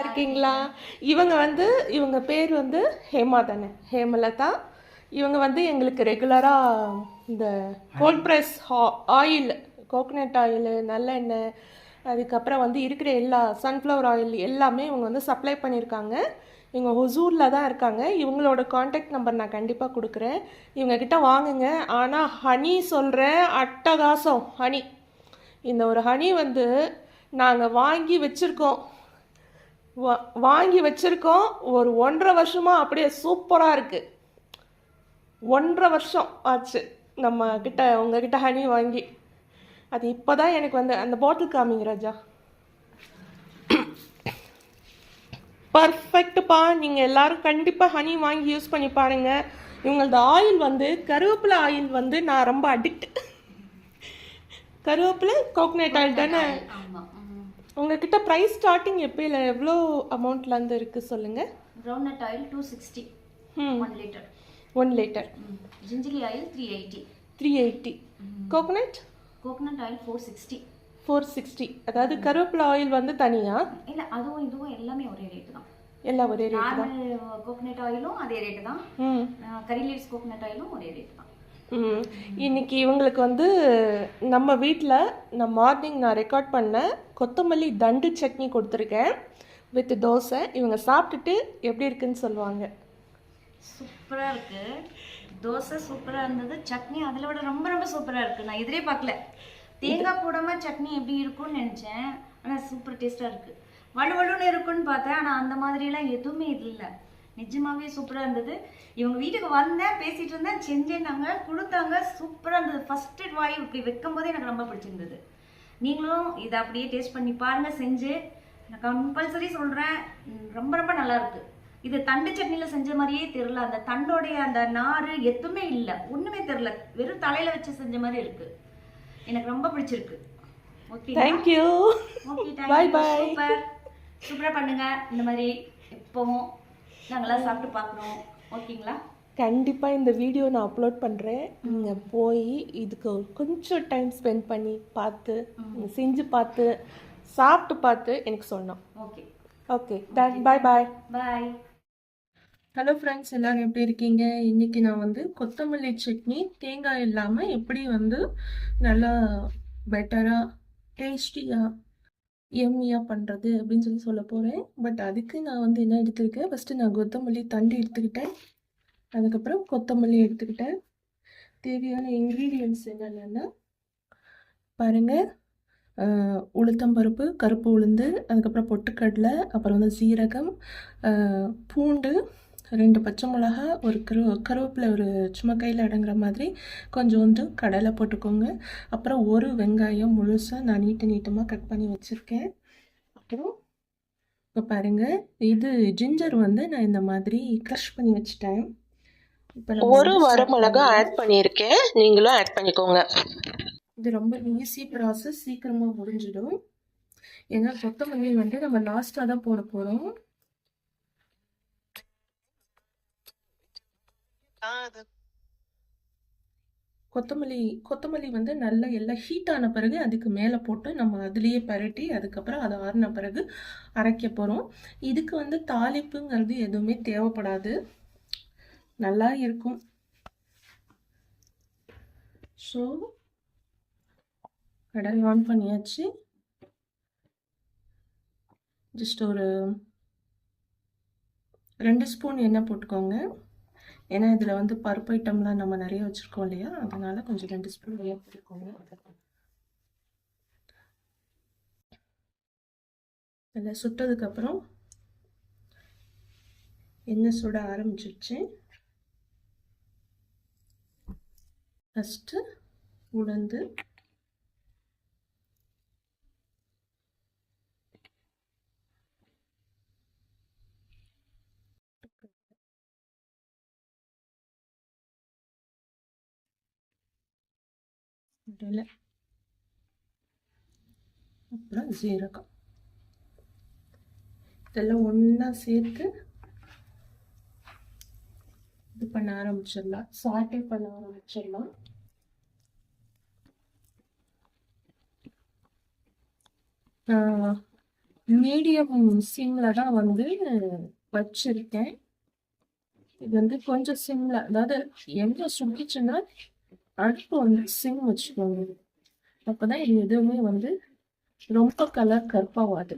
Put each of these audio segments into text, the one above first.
இருக்கீங்களா? இவங்க வந்து இவங்க பேர் வந்து ஹேமா தானே. ஹேமலதா. இவங்க வந்து எங்களுக்கு ரெகுலராக இந்த cold press oil coconut oil நல்லெண்ணெய் அதுக்கப்புறம் வந்து இருக்கிற எல்லா சன்ஃப்ளவர் ஆயில் எல்லாமே இவங்க வந்து சப்ளை பண்ணியிருக்காங்க. இவங்க ஹொசூரில் தான் இருக்காங்க. இவங்களோட காண்டாக்ட் நம்பர் நான் கண்டிப்பாக கொடுக்குறேன். இவங்கக்கிட்ட வாங்குங்க. ஆனால் ஹனி சொல்கிற அட்டகாசம் ஹனி. இந்த ஒரு ஹனி வந்து நாங்கள் வாங்கி வச்சுருக்கோம். வா- வாங்கி வச்சிருக்கோம். ஒரு ஒன்றரை வருஷமாக அப்படியே சூப்பராக இருக்குது ஒன்றரை வருஷம் ஆச்சு நம்ம கிட்ட உங்ககிட்ட ஹனி வாங்கி. அது இப்போ தான் எனக்கு வந்து அந்த பாட்டில் காமிங்க ராஜா. பர்ஃபெக்ட்டுப்பா நீங்கள் எல்லோரும் கண்டிப்பாக ஹனி வாங்கி யூஸ் பண்ணி பாருங்க. இவங்களது ஆயில் வந்து கருவேப்பிலை ஆயில் வந்து நான் ரொம்ப அடிக்ட் கருவேப்பிலை கோகனட் ஆயில் தானே? உங்ககிட்ட ப்ரைஸ் ஸ்டார்டிங் எப்பயில எவ்வளோ அமௌண்ட்லேருந்து இருக்குது சொல்லுங்கள் groundnut oil two sixty ம். One litre one litre gingelly oil three eighty three eighty coconut coconut oil four sixty four sixty அதாவது கருவேப்பிலை ஆயில் வந்து தனியாக இல்லை அதுவும் இதுவும் எல்லாமே ஒரே ரேட்டு தான். எல்லாம் ஒரே ரேட் நார்மல் கோகனட் ஆயிலும் அதே ரேட்டு தான். கரி லீவ்ஸ் கோகனட் ஆயிலும் ஒரே ரேட்டு தான். இன்னைக்கு இவங்களுக்கு வந்து நம்ம வீட்டில் நான் மார்னிங் நான் ரெக்கார்ட் பண்ண கொத்தமல்லி தண்டு சட்னி கொடுத்துருக்கேன் வித் தோசை. இவங்க சாப்பிட்டுட்டு எப்படி இருக்குன்னு சொல்லுவாங்க. சூப்பராக இருக்கு. தோசை சூப்பராக இருந்தது. சட்னி அதில் விட ரொம்ப ரொம்ப சூப்பராக இருக்கு. நான் எதிரே பார்க்கல. தேங்காய் போடாமல் சட்னி எப்படி இருக்கும்னு நினச்சேன். ஆனால் சூப்பர் டேஸ்ட்டாக இருக்கு. வலுவலுன்னு இருக்குன்னு பார்த்தேன். ஆனால் அந்த மாதிரிலாம் எதுவுமே இது இல்லை. நிஜமாவே சூப்பராக இருந்தது. இவங்க வீட்டுக்கு வந்தேன் பேசிட்டு இருந்தேன் செஞ்சேன்னாங்க கொடுத்தாங்க சூப்பராக இருந்தது. ஃபர்ஸ்ட் வாய் இப்படி வைக்கும் போதே எனக்கு ரொம்ப பிடிச்சிருந்தது. நீங்களும் இதை அப்படியே டேஸ்ட் பண்ணி பாருங்க செஞ்சு. நான் கம்பல்சரி சொல்கிறேன் ரொம்ப ரொம்ப நல்லா இருக்கு. இது தண்டு சட்னியில் செஞ்ச மாதிரியே தெரில அந்த தண்டோடைய அந்த நாறு எதுவுமே இல்லை. ஒன்றுமே தெரில வெறும் தலையில் வச்சு செஞ்ச மாதிரி இருக்கு. எனக்கு ரொம்ப பிடிச்சிருக்கு. Okay thank you okay thank you. Super. சூப்பராக பண்ணுங்க. இந்த மாதிரி எப்பவும் நாங்களாம் சாப்பிட்டு பார்க்குறோம் ஓகேங்களா? கண்டிப்பாக இந்த வீடியோ நான் அப்லோட் பண்ணுறேன் நீங்கள் போய் இதுக்கு கொஞ்சம் டைம் ஸ்பெண்ட் பண்ணி பார்த்து செஞ்சு பார்த்து சாப்பிட்டு பார்த்து எனக்கு சொன்னோம் okay. Okay. Thank bye bye bye hello friends எல்லாரும் எப்படி இருக்கீங்க? இன்னைக்கு நான் வந்து கொத்தமல்லி சட்னி தேங்காய் இல்லாமல் எப்படி வந்து நல்லா பெட்டராக டேஸ்டியாக எம்மியாக பண்ணுறது அப்படின்னு சொல்லி சொல்ல போகிறேன் பட் அதுக்கு நான் வந்து என்ன எடுத்திருக்கேன்? ஃபஸ்ட்டு நான் கொத்தமல்லி தண்டு எடுத்துக்கிட்டேன். அதுக்கப்புறம் கொத்தமல்லி எடுத்துக்கிட்டேன். தேவையான இன்க்ரீடியன்ட்ஸ் என்னென்னா பாருங்கள் உளுத்தம்பருப்பு கருப்பு உளுந்து அதுக்கப்புறம் பொட்டுக்கடலை அப்புறம் வந்து சீரகம் பூண்டு ரெண்டு பச்சை மிளகா ஒரு கரு கருவேப்பிலை ஒரு சும்மா கையில் அடங்குற மாதிரி கொஞ்சோண்டு கடலை போட்டுக்கோங்க. அப்புறம் ஒரு வெங்காயம் முழுசாக நான் நீட்ட நீட்டமாக கட் பண்ணி வச்சுருக்கேன். அப்புறம் இப்போ பாருங்கள் இது ஜிஞ்சர் வந்து நான் இந்த மாதிரி க்ரஷ் பண்ணி வச்சுட்டேன். ஒரு வரமிளகா. ஆட் பண்ணியிருக்கேன். நீங்களும் ஆட் பண்ணிக்கோங்க. இது ரொம்ப ஈஸி ப்ராசஸ் சீக்கிரமாக முடிஞ்சிடும். ஏன்னா கொத்தமல்லி வந்து நம்ம லாஸ்ட்டாக தான் போட போகிறோம் கொத்தமல்லி கொத்தமல்லி வந்து நல்லா எல்லாம் ஹீட் ஆன பிறகு அதுக்கு மேலே போட்டு நம்ம அதுலேயே பரட்டி அதுக்கப்புறம் அது ஆறின பிறகு அரைக்க போகிறோம் இதுக்கு வந்து தாளிப்புங்கிறது எதுவுமே தேவைப்படாது. நல்லா இருக்கும். ஸோ கடலை ஆன் பண்ணியாச்சு. ஜஸ்ட் ஒரு ரெண்டு ஸ்பூன் எண்ணெய் போட்டுக்கோங்க. ஏன்னா இதில் வந்து பருப்பு ஐட்டம்லாம் நம்ம நிறைய வச்சுருக்கோம் இல்லையா? அதனால் கொஞ்சம் ரெண்டு ஸ்பூன் எண்ணெய் போட்டுக்கோங்க. இதில் சுட்டதுக்கப்புறம் எண்ணெய் சுட ஆரம்பிச்சிருச்சு. ஃபஸ்ட்டு உளுந்து முட்டையில் அப்புறம் ஜீரகம் இதெல்லாம் ஒன்றா சேர்த்து இது பண்ண ஆரம்பிச்சிடலாம். சாட்டே பண்ண ஆரம்பிச்சிடலாம். மீடியம் சிம்ல தான் வந்து வச்சிருக்கேன். இது வந்து கொஞ்சம் சிம்ல அதாவது எங்க சுட்டுச்சுன்னா அடுப்பு வந்து சிம் வச்சுக்கோங்க. அப்பதான் இது எதுவுமே வந்து ரொம்ப கலர் கருப்பாவாது.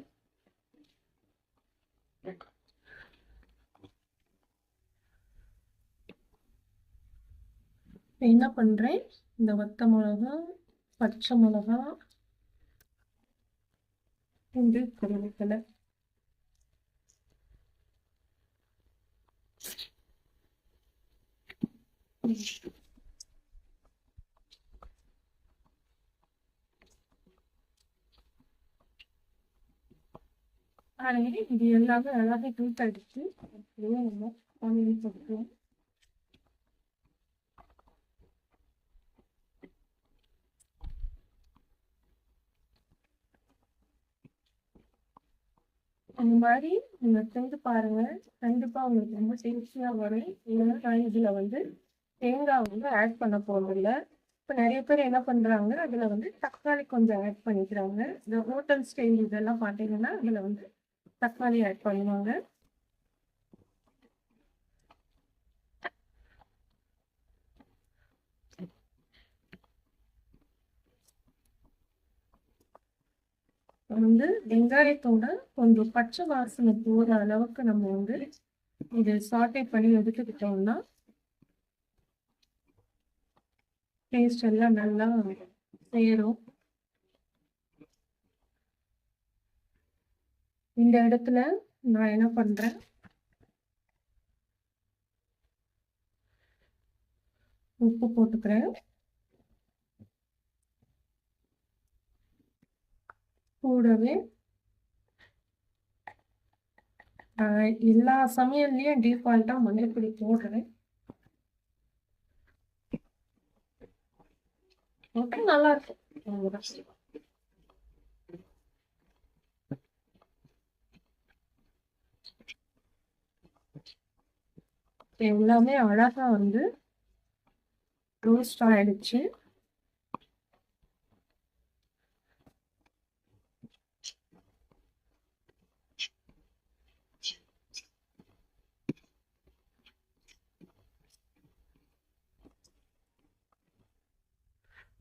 என்ன பண்றேன்? இந்த வத்த மிளகா பச்சை மிளகா பூண்டு கருவேப்பிலை. அதனால இது எல்லாமே அழகாக ஹீட் அடிச்சு அப்படியே நம்ம பண்ணி போட்டுக்கலாம் அந்த மாதிரி நீங்க செஞ்சு பாருங்க. கண்டிப்பா உங்களுக்கு ரொம்ப டேஸ்டியா வரும். இல்லைன்னா நான் இதுல வந்து தேங்காய் வந்து ஆட் பண்ண போறதில்ல. இப்போ நிறைய பேர் என்ன பண்றாங்க அதுல வந்து தக்காளி கொஞ்சம் ஆட் பண்ணிக்கிறாங்க. இந்த ஹோட்டல் ஸ்டைல் இதெல்லாம் பார்த்தீங்கன்னா அதுல வந்து தக்காளி ஆட் பண்ணுவாங்க. வந்து வெங்காயத்தோட கொஞ்சம் பச்சை வாசனை போற அளவுக்கு நம்ம வந்து இது சாட்டை பண்ணி எடுத்துக்கிட்டோம்னா டேஸ்ட் எல்லாம் நல்லா சேரும். இந்த இடத்துல நான் என்ன பண்றேன்? உப்பு போட்டுக்கிறேன். கூடவே ஆஹ் எல்லா சமையல்லையும் டிஃபால்ட்டா மஞ்சள் போடுறேன். ஓகே நல்லா இருக்கும். எல்லாமே அழகா வந்து ரோஸ்ட் ஆயிடுச்சு.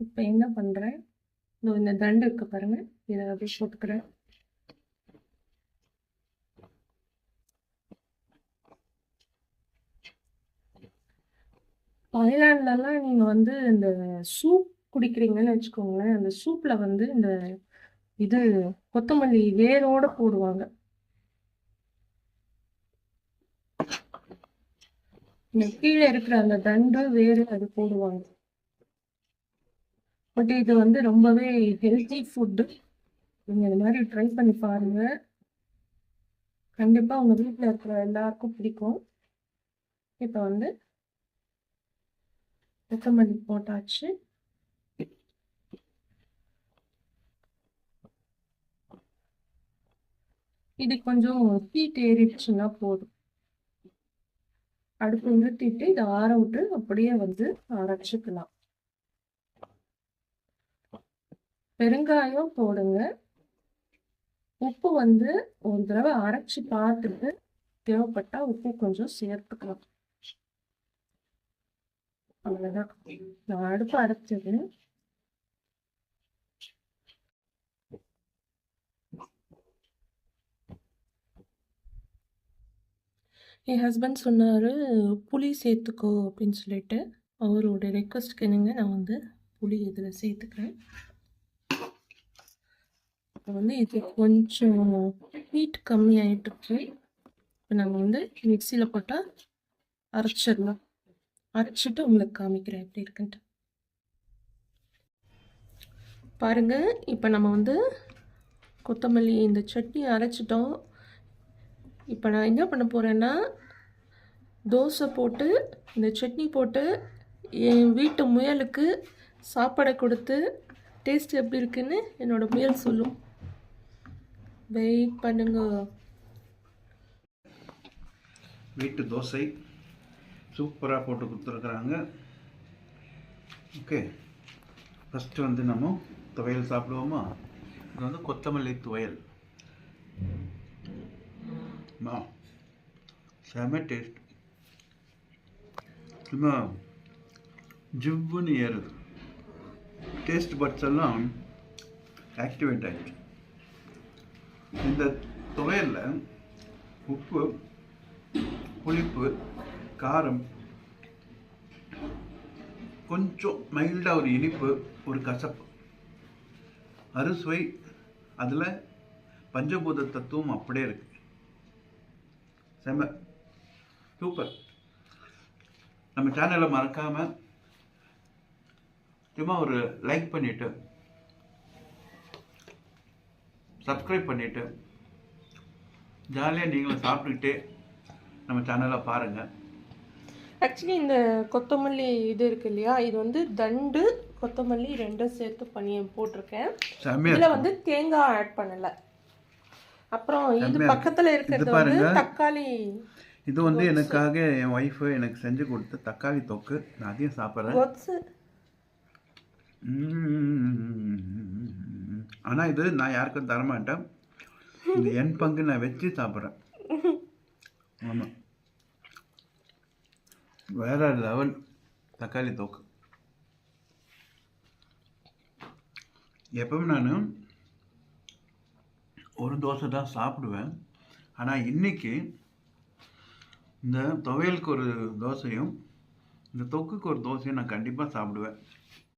இப்போ என்ன பண்றேன்? இந்த தண்டு இருக்க பாருங்க. இதை அப்படியே போட்டுக்கிறேன். தாய்லாண்ட்லலாம் நீங்கள் வந்து இந்த சூப் குடிக்கிறீங்கன்னு வச்சுக்கோங்களேன் அந்த சூப்பில் வந்து இந்த இது கொத்தமல்லி வேரோட போடுவாங்க. இந்த கீழே இருக்கிற அந்த தண்டு வேறு அது போடுவாங்க. பட் இது வந்து ரொம்பவே ஹெல்த்தி ஃபுட்டு நீங்க இந்த மாதிரி ட்ரை பண்ணி பாருங்க. கண்டிப்பா உங்க வீட்டில் இருக்கிற எல்லாருக்கும் பிடிக்கும். இப்போ வந்து கொத்தமல்லி போட்டாச்சு. இது கொஞ்சம் ஹீட் ஏறிடுச்சுன்னா போதும். அடுப்பு நிறுத்திட்டு இதை ஆற விட்டு அப்படியே வந்து அரைச்சிக்கலாம். பெருங்காயம் போடுங்க. உப்பு வந்து ஒரு தடவை அரைச்சி பார்த்துட்டு தேவைப்பட்டா உப்பு கொஞ்சம் சேர்த்துக்கலாம். அவ்வளோதான் நான் அடுப்பு அரைச்சது என் ஹஸ்பண்ட் சொன்னார் புளி சேர்த்துக்கோ அப்படின்னு சொல்லிட்டு. அவரோட ரெக்வஸ்ட்க்கு என்னங்க நான் வந்து புளி இதில் சேர்த்துக்கிறேன். இப்போ வந்து இது கொஞ்சம் ஹீட் கம்மியாகிட்டு ஆயிட்டுருக்கு இப்போ நம்ம வந்து மிக்சியில் போட்டால் அரைச்சிடலாம். அரைச்சிட்டு உங்களுக்கு காமிக்கிறேன். எப்படி இருக்குன்ட்டு. பாருங்கள் இப்போ நம்ம வந்து கொத்தமல்லி இந்த சட்னி அரைச்சிட்டோம். இப்போ நான் என்ன பண்ண போகிறேன்னா தோசை போட்டு இந்த சட்னி போட்டு என் வீட்டு முயலுக்கு சாப்பாடை கொடுத்து டேஸ்ட் எப்படி இருக்குன்னு என்னோட முயல் சொல்லும். வெயிட் பண்ணுங்க. வீட்டு தோசை. சூப்பராக போட்டு கொடுத்துருக்குறாங்க. ஓகே ஃபஸ்ட்டு வந்து நம்ம துவையல் சாப்பிடுவோமா? இது வந்து கொத்தமல்லி துவையல். மா செம டேஸ்ட் சும்மா ஜிவ்வுன்னு ஏறுது. டேஸ்ட் பட்ஸ் எல்லாம் ஆக்டிவேட் ஆகிடுச்சு இந்த துவையலில் உப்பு புளிப்பு காரம் கொஞ்சம் மைல்டாக ஒரு இனிப்பு ஒரு கசப்பு. அறுசுவை அதில் பஞ்சபூத தத்துவம் அப்படியே இருக்கு. செம. சூப்பர் நம்ம சேனலை மறக்காம சும்மா ஒரு லைக் பண்ணிட்டு சப்ஸ்கிரைப் பண்ணிட்டு ஜாலியாக நீங்களும் சாப்பிட்டுக்கிட்டே நம்ம சேனலை பாருங்கள் ஆக்சுவலி இந்த கொத்தமல்லி இது இருக்கு இல்லையா? இது வந்து தண்டு கொத்தமல்லி ரெண்டும் சேர்த்து பண்ணி போட்டிருக்கேன். இதுல. வந்து தேங்காய் ஆட் பண்ணல. அப்புறம் இது. பக்கத்துல இருக்கிறது வந்து. தக்காளி இது வந்து எனக்காக என் ஒய்ஃபு எனக்கு செஞ்சு கொடுத்த தக்காளி தொக்கு. நான் அதையும் சாப்பிட்றேன். ஆனால் இது நான் யாருக்கும் தரமாட்டேன். இது என் பங்கு நான் வச்சு சாப்பிட்றேன். ஆமாம் வேற லெவல் தக்காளி தொக்கு. எப்பவும் நான் ஒரு தோசை தான் சாப்பிடுவேன். ஆனால் இன்னைக்கு இந்த துவையலுக்கு ஒரு தோசையும் இந்த தொக்குக்கு ஒரு தோசையும் நான் கண்டிப்பாக சாப்பிடுவேன்.